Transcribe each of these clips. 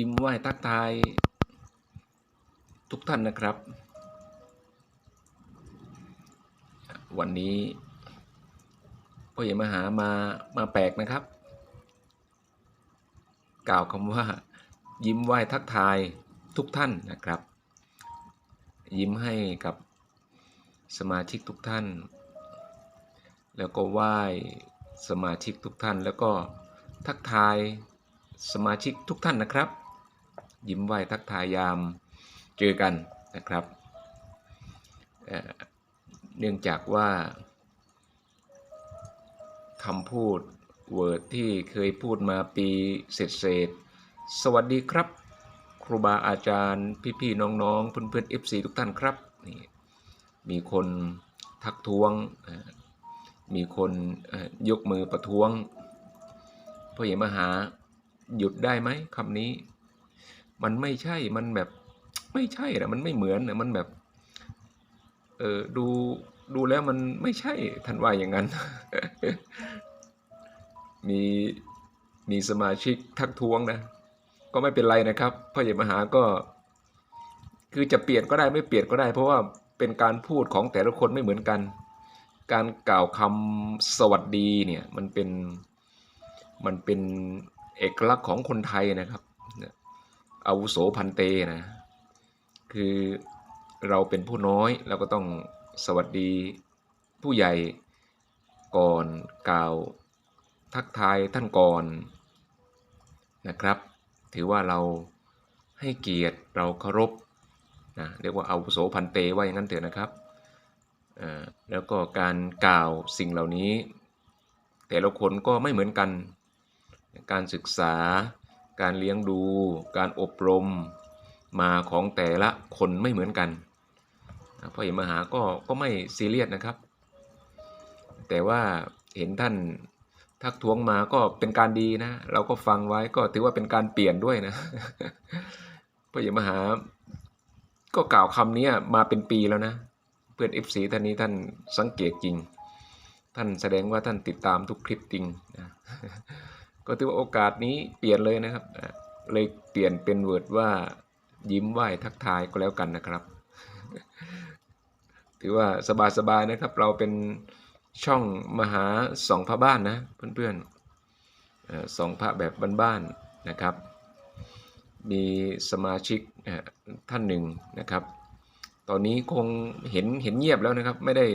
ยิ้มไหว้ทักทาย ทุกท่านนะครับ วันนี้พ่อใหญ่มหามามาแปลกนะครับ กล่าวคำว่า ยิ้มไหว้ทักทายทุกท่านนะครับ ยิ้มให้กับสมาชิกทุกท่าน แล้วก็ไหว้สมาชิกทุกท่านแล้วก็ทักทายสมาชิกทุกท่านนะครับ ยิ้มไหวทักทายยามเจอกันนะครับเเนื่องจากว่าคำพูดเวิร์ดที่เคยพูดมาปีเศษเศษสวัสดีครับ ครูบาอาจารย์พี่ๆน้องๆ เพื่อนๆ FC ทุกท่านครับนี่มีคนทักท้วง มีคนยกมือประท้วงพ่อใหญ่มหาหยุดได้ไหมคำนี้ มันไม่ใช่ มันแบบไม่ใช่นะมันไม่เหมือนนะมันแบบ เออดูดูแล้วมันไม่ใช่ท่านว่าอย่างนั้น มีมีสมาชิกทักท้วงนะ ก็ไม่เป็นไรนะครับพ่อใหญ่มหาก็ คือจะเปลี่ยนก็ได้ไม่เปลี่ยนก็ได้ เพราะว่าเป็นการพูดของแต่ละคนไม่เหมือนกัน การกล่าวคำสวัสดีเนี่ย มันเป็นมันเป็นเอกลักษณ์ของคนไทยนะครับ อาวุโสพันเตนะคือเราเป็นผู้น้อยเราก็ต้องสวัสดีผู้ใหญ่ก่อนกล่าวทักทายท่านก่อนนะครับ ถือว่าเราให้เกียรติเราเคารพนะเรียกว่าอาวุโสพันเตว่าอย่างนั้นเถอะนะครับแล้วก็การกล่าวสิ่งเหล่านี้ แต่ละคนก็ไม่เหมือนกัน การศึกษา การเลี้ยงดู การอบรมมาของแต่ละคนไม่เหมือนกันพ่อเห็นมหาก็ก็ไม่ซีเรียสนะครับ แต่ว่าเห็นท่านทักท้วงมาก็เป็นการดีนะ เราก็ฟังไว้ก็ถือว่าเป็นการเปลี่ยนด้วยนะพ่อใหญ่มหา ก็กล่าวคำนี้มาเป็นปีแล้วนะ เพื่อนเอฟซีท่านนี้ท่านสังเกตจริง ท่านแสดงว่าท่านติดตามทุกคลิปจริงนะ ก็ถือว่าโอกาสนี้เปลี่ยนเลยนะครับ เลยเปลี่ยนเป็นเวิร์ดว่ายิ้มไหว้ทักทายก็แล้วกันนะครับ ถือว่าสบายๆนะครับ เราเป็นช่องมหาสองพระบ้านนะเพื่อนๆสองพระแบบบ้านๆนะครับ มีสมาชิกท่านหนึ่งนะครับ ตอนนี้คงเห็นเห็นเงียบแล้วนะครับ ไม่ได้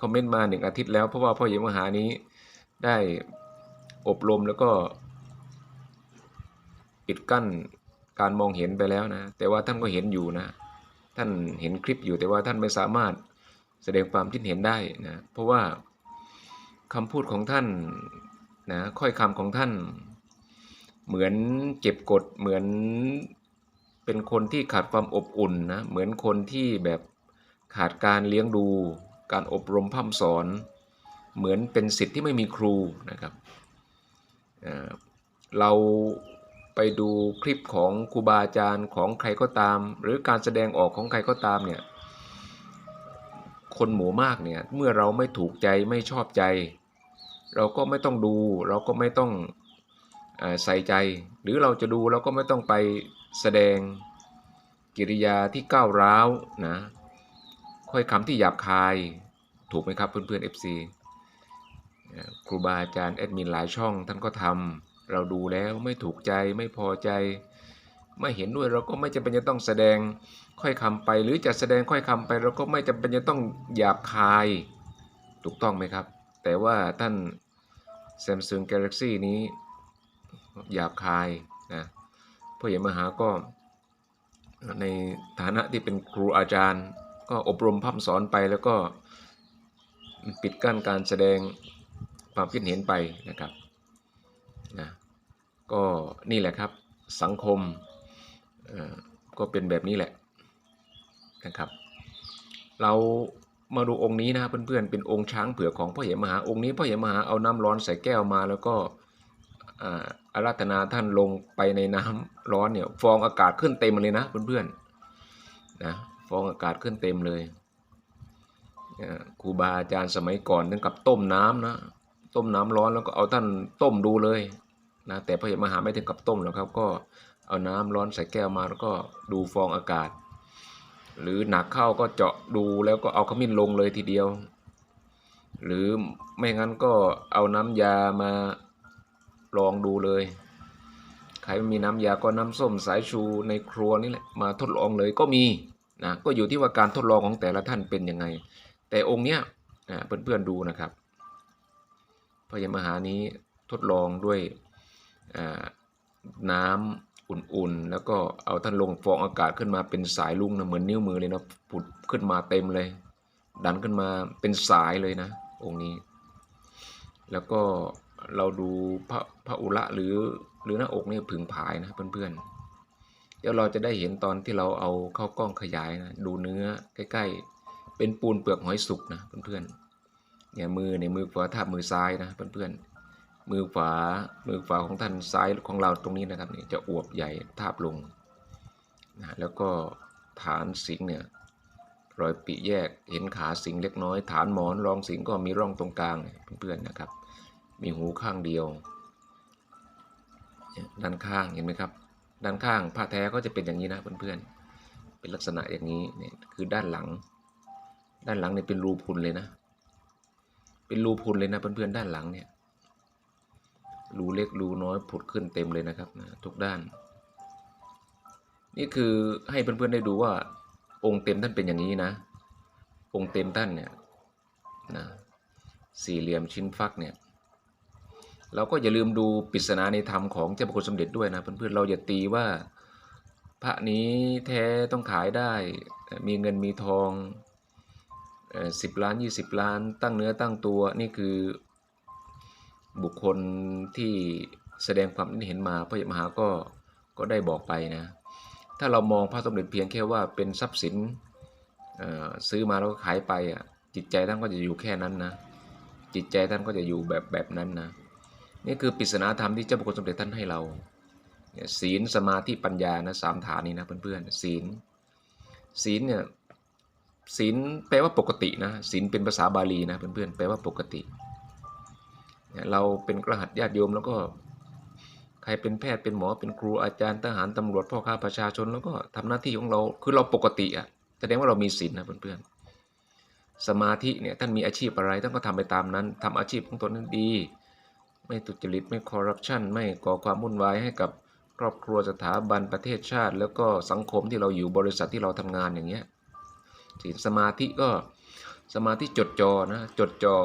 คอมเมนต์มาหนึ่งอาทิตย์แล้วเพราะว่าพ่อเยี่มหานี้ได้ อบรมแล้วก็ปิดกั้นการมองเห็นไปแล้วนะแต่ว่าท่านก็เห็นอยู่นะ ท่านเห็นคลิปอยู่แต่ว่าท่านไม่สามารถแสดงความคิดเห็นได้นะเพราะว่าคำพูดของท่านนะค่อยคำของท่าน เหมือนเก็บกดเหมือนเป็นคนที่ขาดความอบอุ่นนะเหมือนคนที่แบบขาดการเลี้ยงดู การอบรมพร่ำสอน เหมือนเป็นสิทธิ์ที่ไม่มีครูนะครับ เราไปดูคลิปของครูบาอาจารย์ของใครก็ตาม หรือการแสดงออกของใครก็ตามเนี่ยคนหมู่มากเนี่ยเมื่อเราไม่ถูกใจไม่ชอบใจ เราก็ไม่ต้องดู เราก็ไม่ต้องอใส่ใจ หรือเราจะดูเราก็ไม่ต้องไปแสดงกิริยาที่ก้าวร้าวนะค่อยคำที่หยาบคายถูกไหมครับเพื่อนๆ FC เอ่อ ครูบาอาจารย์แอดมินหลายช่องท่านก็ทำเราดูแล้วไม่ถูกใจไม่พอใจไม่เห็นด้วยเราก็ไม่จำเป็นจะต้องแสดงค่อยคำไป หรือจะแสดงค่อยคำไป เราก็ไม่จำเป็นจะต้องหยาบคาย ถูกต้องไหมครับ แต่ว่าท่าน Samsung Galaxy นี้หยาบคายนะพ่อใหญ่มหาก็ในฐานะที่เป็นครูอาจารย์ ก็อบรมพร่ำสอนไปแล้วก็ปิดกั้นการแสดง ความคิดเห็นไปนะครับนะก็นี่แหละครับสังคมก็เป็นแบบนี้แหละนะครับ เรามาดูองค์นี้นะเพื่อนๆเป็นองค์ช้างเผือกของพ่อเหมหาองค์นี้พ่อเหมหาเอาน้ำร้อนใส่แก้วมาแล้วก็อาราธนาท่านลงไปในน้ำร้อนเนี่ยฟองอากาศขึ้นเต็มเลยนะเพื่อนๆนะฟองอากาศขึ้นเต็มเลยครูบาอาจารย์สมัยก่อนถึงกับต้มน้ำนะ ต้มน้ำร้อนแล้วก็เอาท่านต้มดูเลยนะแต่พ่อเหมหาไม่ถึงกับต้มหรอกครับก็เอาน้ำร้อนใส่แก้วมาแล้วก็ดูฟองอากาศ หรือหนักเข้าก็เจาะดูแล้วก็เอาขมิ้นลงเลยทีเดียว หรือไม่งั้นก็เอาน้ำยามาลองดูเลยใครมีน้ำยาก็น้ำส้มสายชูในครัวนี่แหละมาทดลองเลยก็มีนะก็อยู่ที่ว่าการทดลองของแต่ละท่านเป็นยังไง แต่องค์เนี้ยนะเพื่อนๆดูนะครับ พระยมหานี้ทดลองด้วยน้ำอุ่นๆ แล้วก็เอาท่านลงฟองอากาศขึ้นมาเป็นสายลุงนะเหมือนนิ้วมือเลยนะผุดขึ้นมาเต็มเลย ดันขึ้นมาเป็นสายเลยนะ องค์นี้ แล้วก็เราดูพระพระอุระหรือหรือหน้าอกนี่ผึ่งผายนะเพื่อนๆ เดี๋ยวเราจะได้เห็นตอนที่เราเอาเข้ากล้องขยายนะดูเนื้อใกล้ๆ เป็นปูนเปลือกหอยสุกนะเพื่อนๆ เนี่ยมือในมือขวาทับมือซ้ายนะเพื่อนๆมือขวามือขวาของท่านซ้ายของเราตรงนี้นะครับเนี่ยจะอวบใหญ่ทาบลงนะแล้วก็ฐานสิงเนี่ยรอยปีแยกเห็นขาสิงเล็กน้อย ฐานหมอนรองสิงก็มีร่องตรงกลางเพื่อนๆนะครับ มีหูข้างเดียว ด้านข้างเห็นไหมครับ ด้านข้างผ้าแท้ก็จะเป็นอย่างนี้นะเพื่อนๆเป็นลักษณะอย่างนี้เนี่ยคือด้านหลัง ด้านหลังเนี่ยเป็นรูพุนเลยนะ เป็นรูพุนเลยนะเพื่อนๆด้านหลังเนี่ย รูเล็กรูน้อยผุดขึ้นเต็มเลยนะครับนะทุกด้าน นี่คือให้เพื่อนๆได้ดูว่า องค์เต็มท่านเป็นอย่างนี้นะ องค์เต็มท่านเนี่ยนะสี่เหลี่ยมชิ้นฟักเนี่ยเราก็อย่าลืมดูปริศนาในธรรมของเจ้าพระคุณสมเด็จด้วยนะเพื่อนๆเราอย่าตีว่า พระนี้แท้ต้องขายได้ มีเงินมีทอง สิบล้านยี่สิบล้าน ตั้งเนื้อตั้งตัวนี่คือบุคคลที่แสดงความคิดเห็นมาพระยมหาก็ก็ได้บอกไปนะ ถ้าเรามองพระสมเด็จเพียงแค่ว่าเป็นทรัพย์สินซื้อมาแล้วก็ขายไปอะจิตใจท่านก็จะอยู่แค่นั้นนะจิตใจท่านก็จะอยู่แบบแบบนั้นนะนี่คือปริศนาธรรมที่เจ้าพระคุณสมเด็จท่านให้เราศีลสมาธิปัญญานะสามฐานนี้นะเพื่อนๆศีลศีลเนี่ย ศีลแปลว่าปกตินะศีลเป็นภาษาบาลีนะเพื่อนๆแปลว่าปกติ เราเป็นกระหัตญาติโยมแล้วก็ใครเป็นแพทย์เป็นหมอเป็นครูอาจารย์ทหารตำรวจพ่อค้าประชาชนแล้วก็ทำหน้าที่ของเราคือเราปกติอะแสดงว่าเรามีศีลนะเพื่อนๆสมาธิเนี่ยท่านมีอาชีพอะไรท่านก็ทำไปตามนั้นทำอาชีพของตนนั้นดี ไม่ทุจริตไม่คอร์รัปชันไม่ก่อความวุ่นวายให้กับครอบครัวสถาบันประเทศชาติ แล้วก็สังคมที่เราอยู่บริษัทที่เราทำงานอย่างเงี้ย ศีลสมาธิก็สมาธิจดจ่อนะจดจ่อ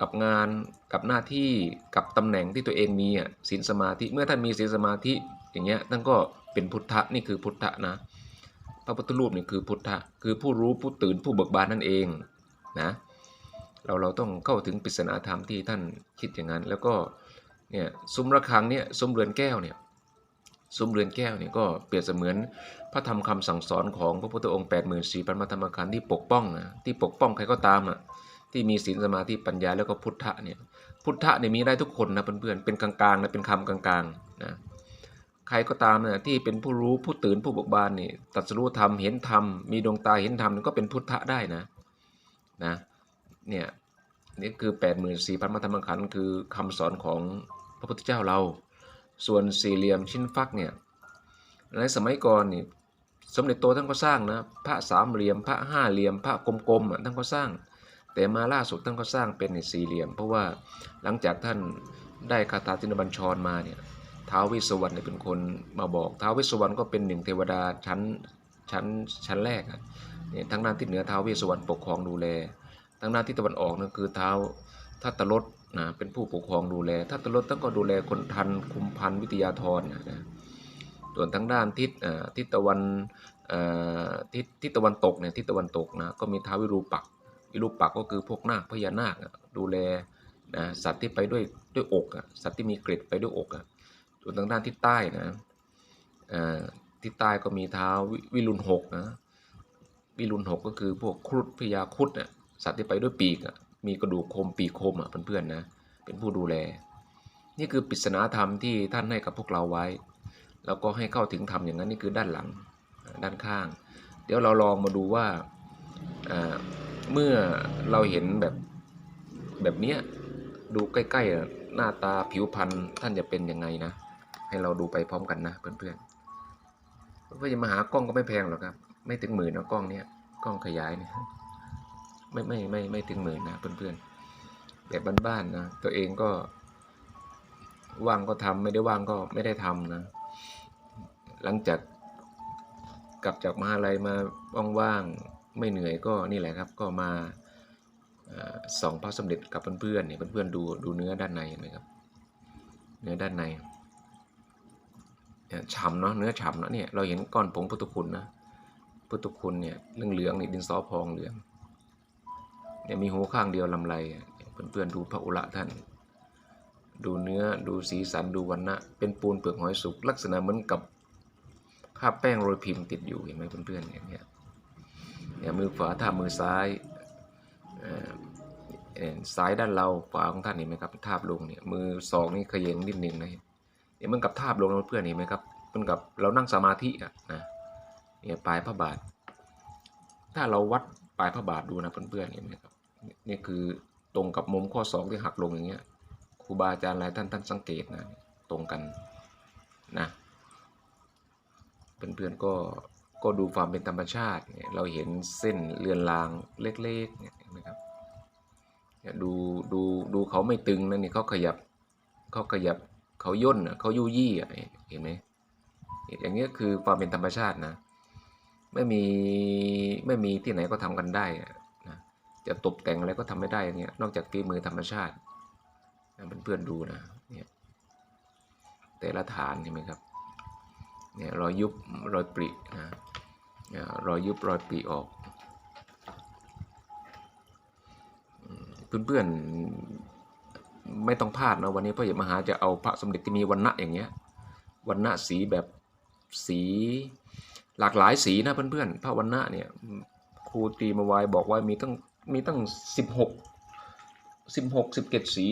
กับงานกับหน้าที่กับตำแหน่งที่ตัวเองมีอะศีลสมาธิเมื่อท่านมีศีลสมาธิอย่างเงี้ยท่านก็เป็นพุทธะนี่คือพุทธะนะพระพุทธรูปนี่คือพุทธะคือผู้รู้ผู้ตื่นผู้เบิกบานนั่นเองนะเราเราต้องเข้าถึงปริศนาธรรมที่ท่านคิดอย่างนั้น แล้วก็เนี่ยซุ้มระฆังเนี่ยซุ้มเรือนแก้วเนี่ย ซุ้มเรือนแก้วเนี่ยก็เปรียบเสมือนพระธรรมคำสั่งสอนของพระพุทธองค์8 4 0 0 0พันธรรมขันธ์ที่ปกป้องนะที่ปกป้องใครก็ตามอะที่มีศีลสมาธิปัญญาแล้วก็พุทธะเนี่ยพุทธะเนี่ยมีได้ทุกคนนะเพื่อนๆเป็นกลางๆนะเป็นคำกลางๆนะใครก็ตามเนี่ยที่เป็นผู้รู้ผู้ตื่นผู้บกบานนี่ตรัสรู้ธรรมเห็นธรรมมีดวงตาเห็นธรรมก็เป็นพุทธะได้นะนะเนี่ยนี่คือ84,000มัธรรมขันธ์คือคำสอนของพระพุทธเจ้าเรา ส่วนสี่เหลี่ยมชิ้นฟักเนี่ยในสมัยก่อนนี่สมเด็จโตท่านก็สร้างนะพระสามเหลี่ยมพระห้าเหลี่ยมพระกลมๆท่านก็สร้าง แต่มาล่าสุดท่านก็สร้างเป็นสี่เหลี่ยม เพราะว่าหลังจากท่านได้คาถาตินบัญชรมาเนี่ยท้าววิสวรรณเนี่เป็นคนมาบอกท้าววิสวรรณก็เป็นหนึ่งเทวดาชั้นชั้นชั้นแรกเนี่ยทั้งด้านทิศเหนือท้าววิสวรรณปกครองดูแลทางด้านทิศตะวันออกนั่นคือเท้า ทัตตรสนะเป็นผู้ปกครองดูแลทัตตรสต้องก็ดูแลคนทันคุมพันวิทยาธรนะนะส่วนทางด้านทิศอ่าทิศตะวันอ่าทิศทิศตะวันตกเนี่ยทิศตะวันตกนะก็มีท้าวิรูปักวิรูปักก็คือพวกนาคพญานาคดูแลนะสัตว์ที่ไปด้วยด้วยอกสัตว์ที่มีเกล็ดไปด้วยอกส่วนทางด้านทิศใต้นะอ่าทิศใต้ก็มีท้าววิรุณหกนะวิรุณหกก็คือพวกครุฑพญาครุฑน่ะสัตว์ที่ไปด้วยปีกอะ มีกระดูกคมปีกคมอะเพื่อนๆนะเป็นผู้ดูแล นี่คือปริศนาธรรมที่ท่านให้กับพวกเราไว้ แล้วก็ให้เข้าถึงธรรมอย่างนั้นนี่คือด้านหลังด้านข้าง เดี๋ยวเราลองมาดูว่าเมื่อเราเห็นแบบแบบเนี้ยดูใกล้ๆหน้าตาผิวพรรณท่านจะเป็นยังไงนะ ให้เราดูไปพร้อมกันนะเพื่อนๆเพื่อจะมาหากล้องก็ไม่แพงหรอกครับ ไม่ถึงหมื่นนะกล้องเนี้ยกล้องขยายเนี่ย ไม่ไม่ไม่ไม่ถึงหมื่นนะเพื่อนๆแบบบ้านๆนะตัวเองก็ว่างก็ทำไม่ได้ว่างก็ไม่ได้ทำนะ หลังจากกลับจากมหาลัยมาว่างๆไม่เหนื่อยก็นี่แหละครับ ก็มาอส่องพระสมเด็จกับเพื่อนๆเนี่ยเพื่อนๆดูดูเนื้อด้านในเห็นไหมครับ เนื้อด้านในฉ่ำเนาะเนื้อฉ่ำเนาะเนี่ยเราเห็นก้อนผงพุทธคุณนะพุทธคุณเนี่ยเหลืองๆนี่ดินสอพองเหลือง เนี่ยมีหูข้างเดียวลำไรเพื่อนๆดูพระอุระท่าน ดูเนื้อดูสีสันดูวันนะเป็นปูนเปลือกหอยสุกลักษณะเหมือนกับภาพแป้งโรยพิมพ์ติดอยู่เห็นไหมเพื่อนๆเนี่ยเนี่ยเนี่ยมือขวาท่ามือซ้ายเอ่อเอ่อซ้ายด้านเราขวาของท่านเห็นไหมครับทาบลงเนี่ยมือสองนี่เขย่งนิดนึงนะเนี่ยเหมันกับทาบลงเพื่อนเห็นไหมครับเหมันกับเรานั่งสมาธิอะนะเนี่ยปลายพระบาท ถ้าเราวัดปลายพระบาทดูนะเพื่อนๆเห็นไหมครับ นี่คือตรงกับมุมข้อศอกที่หักลงอย่างเงี้ยครูบาอาจารย์หลายท่านท่านสังเกตนะตรงกันนะเพื่อนๆก็ก็ดูความเป็นธรรมชาติเนี่ยเราเห็นเส้นเลือนลางเล็กๆเนี่ยเห็นไหมครับดูดูดูเขาไม่ตึงนะนี่เขาขยับเขาขยับเขาย่นเขายุยี่อะเห็นไหมอย่างเงี้ยคือความเป็นธรรมชาตินะ ไม่มีไม่มีที่ไหนก็ทำกันได้อะนะ จะตกแต่งอะไรก็ทำไม่ได้อย่างเงี้ย นอกจากฝีมือธรรมชาตินะเพื่อนๆดูนะเนี่ยแต่ละฐานเห็นไหมครับเนี่ยรอยยุบรอยปรินะเนี่ยรอยยุบรอยปริออกอืมเพื่อนๆไม่ต้องพลาดนะวันนี้พ่อใหญ่มหาจะเอาพระสมเด็จที่มีวันณะอย่างเงี้ยวันณะสีแบบสีหลากหลายสีนะเพื่อนๆพระวันณะเนี่ยครูตรีมาไว้บอกว่ามีตั้ง มีตั้งสิบหกสิบหกสิบเจ็ดสี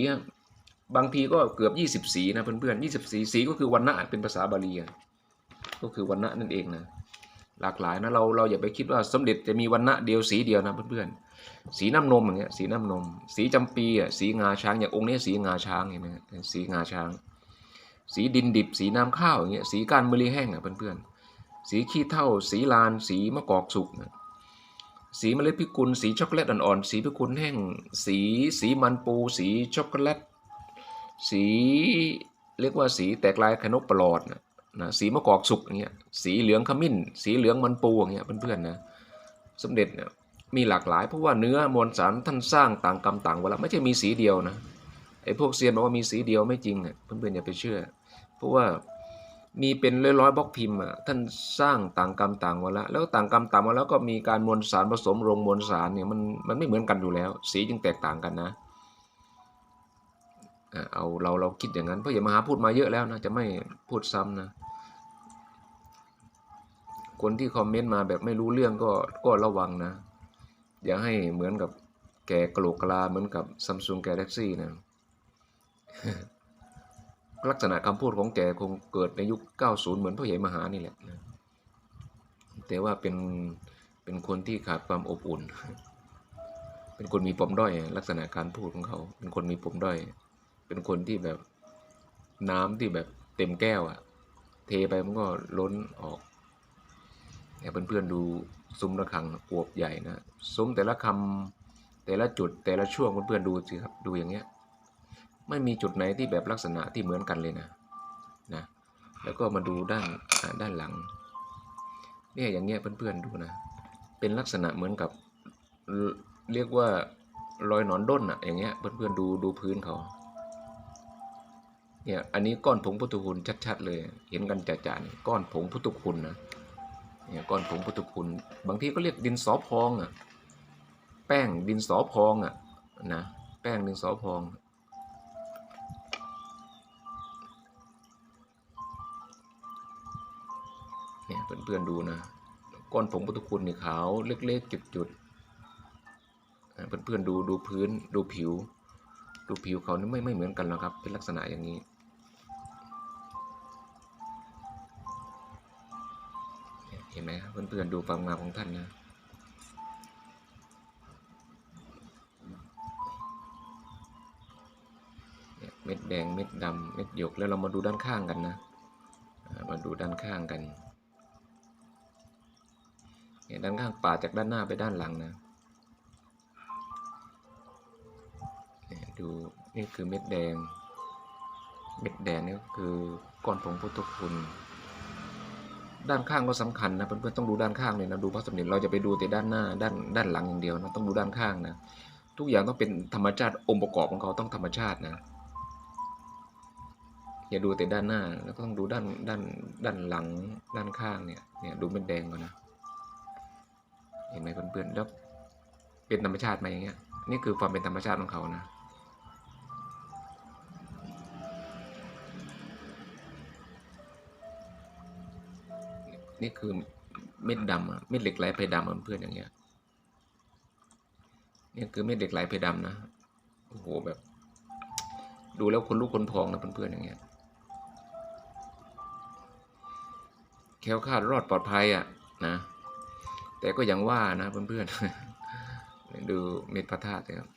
บางทีก็เกือบ20สีนะเพื่อนๆ20สีสีก็คือวันณะเป็นภาษาบาลีก็คือวันณะนั่นเองนะหลากหลายนะเราเราอย่าไปคิดว่าสมเด็จจะมีวันณะเดียวสีเดียวนะเพื่อนๆสีน้ำนมอย่างเงี้ยสีน้ำนม สีจำปีอะสีงาช้างอย่างองค์นี้สีงาช้างเห็นไหมสีงาช้าง สีดินดิบ สีน้ำข้าวอย่างเงี้ยสีการมะลิแห้งอะเพื่อนๆสีขี้เถ้าสีลาน สีมะกอกสุกนะ สีเมล็ดพิกุล สีช็อกโกแลตอ่อนๆ สีพิกุลแห้ง สีสีมันปู สีช็อกโกแลต สีเรียกว่าสีแตกลายขนกปลอดนะนะสีมะกอกสุกอย่างเงี้ย สีเหลืองขมิ้น สีเหลืองมันปูอย่างเงี้ยเพื่อนๆนะสมเด็จเนี่ยมีหลากหลายเพราะว่าเนื้อมวลสารท่านสร้างต่างกรรมต่างเวลาไม่ใช่มีสีเดียวนะไอ้พวกเซียนบอกว่ามีสีเดียวไม่จริงอะเพื่อนๆอย่าไปเชื่อ เพราะว่า มีเป็นร้อยๆบล็อกพิมพ์อะท่านสร้างต่างกรรมต่างเวลาแล้วต่างกรรมต่างเวลาก็มีการมวลสารผสมลงมวลสารเนี่ยมันมันไม่เหมือนกันอยู่แล้ว สีจึงแตกต่างกันนะเอาเราเราคิดอย่างนั้นเพราะอย่ามาหาพูดมาเยอะแล้วนะจะไม่พูดซ้ำนะ คนที่คอมเมนต์มาแบบไม่รู้เรื่องก็ก็ระวังนะ อย่าให้เหมือนกับแกกะโหลกกลาเหมือนกับ Samsung Galaxy นะ ลักษณะคำพูดของแกคงเกิดในยุค 90 เหมือนพ่อใหญ่มหานี่แหละนะแต่ว่าเป็นเป็นคนที่ขาดความอบอุ่น เป็นคนมีปมด้อยลักษณะการพูดของเขา เป็นคนมีปมด้อย เป็นคนที่แบบน้ำที่แบบเต็มแก้วอะเทไปมันก็ล้นออกเนี่ยเพื่อนๆดูซุ้มระฆังอวบใหญ่นะซุ้มแต่ละคำแต่ละจุดแต่ละช่วงเพื่อนๆดูสิครับดูอย่างเงี้ย ไม่มีจุดไหนที่แบบลักษณะที่เหมือนกันเลยนะนะแล้วก็มาดูด้านด้านหลังเนี่ยอย่างเงี้ยเพื่อนๆดูนะเป็นลักษณะเหมือนกับเรียกว่ารอยหนอนด้นอะอย่างเงี้ยเพื่อนๆดูดูพื้นเขาเนี่ยอันนี้ก้อนผงพุทธคุณชัดๆเลย เห็นกันจ่าๆนี่ก้อนผงพุทธคุณนะเนี่ยก้อนผงพุทธคุณ บางทีก็เรียกดินสอพองอะแป้งดินสอพองอะนะแป้งดินสอพอง เนี่ยเพื่อนๆดูนะก้อนผงพุทธคุณนี่ขาวเล็กๆจุดๆอ่าเพื่อนๆดูดูพื้นดูผิว ดูผิวเขานี่ไม่ไม่เหมือนกันหรอกครับ เป็นลักษณะอย่างนี้เห็นไหมครับเพื่อนๆดูความงามของท่านนะเม็ดแดงเม็ดดำเม็ดหยกแล้วเรามาดูด้านข้างกันนะ มาดูด้านข้างกัน ด้านข้างป่าดจากด้านหน้าไปด้านหลังนะเนี่ยดูนี่คือเม็ดแดง เม็ดแดงนี่ก็คือก้อนผงพุทธคุณ ด้านข้างก็สำคัญนะเพื่อนๆต้องดูด้านข้างเลยนะดูพระสมเด็จเราจะไปดูแต่ด้านหน้าด้านด้านหลังอย่างเดียวนะต้องดูด้านข้างนะทุกอย่างต้องเป็นธรรมชาติองค์ประกอบของเขาต้องธรรมชาตินะอย่าดูแต่ด้านหน้าแล้วก็ต้องดูด้านด้านด้านหลังด้านข้างเนี่ยเนี่ยดูเม็ดแดงก่อนนะ เห็นไหมเพื่อนๆแล้วเป็นธรรมชาติไหมอย่างเงี้ย นี่คือความเป็นธรรมชาติของเขานะนี่คือเม็ดดำอะเม็ดเหล็กไหลเพดำอะเพื่อนอย่างเงี้ยนี่คือเม็ดเหล็กไหลเพดำนะโอ้โหแบบ ดูแล้วคนลุกคนพองนะเพื่อนๆอย่างเงี้ยแค้วคาดรอดปลอดภัยอะนะ แต่ก็ยังว่านะเพื่อนๆ ดูเม็ดพระธาตุนะครับ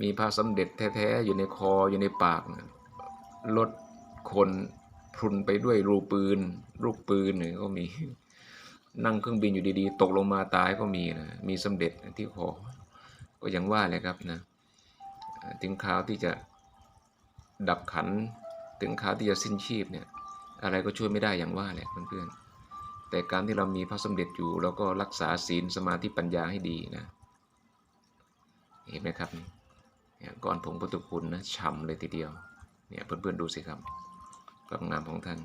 มีพระสมเด็จแท้ๆ อยู่ในคออยู่ในปากนะลดคนพรุนไปด้วยรูปืน ลูกปืนเนี่ยก็มี นั่งเครื่องบินอยู่ดีๆ ตกลงมาตายก็มีนะ มีสมเด็จที่คอ ก็ยังว่าเลยครับนะ ถึงคราวที่จะดับขัน ถึงคราวที่จะสิ้นชีพเนี่ย อะไรก็ช่วยไม่ได้อย่างว่าแหละเพื่อนๆ แต่การที่เรามีพระสมเด็จอยู่แล้วก็รักษาศีลสมาธิปัญญาให้ดีนะ เห็นไหมครับเนี่ยก้อนผงพุทธคุณนะฉ่ำเลยทีเดียว เนี่ยเพื่อนๆดูสิครับความงามของท่าน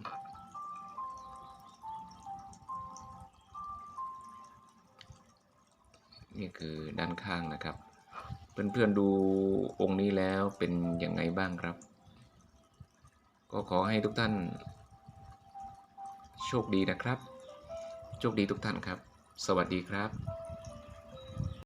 นี่คือด้านข้างนะครับ เพื่อนๆดูองค์นี้แล้วเป็นยังไงบ้างครับ ก็ขอให้ทุกท่านโชคดีนะครับ โชคดีทุกท่านครับ สวัสดีครับ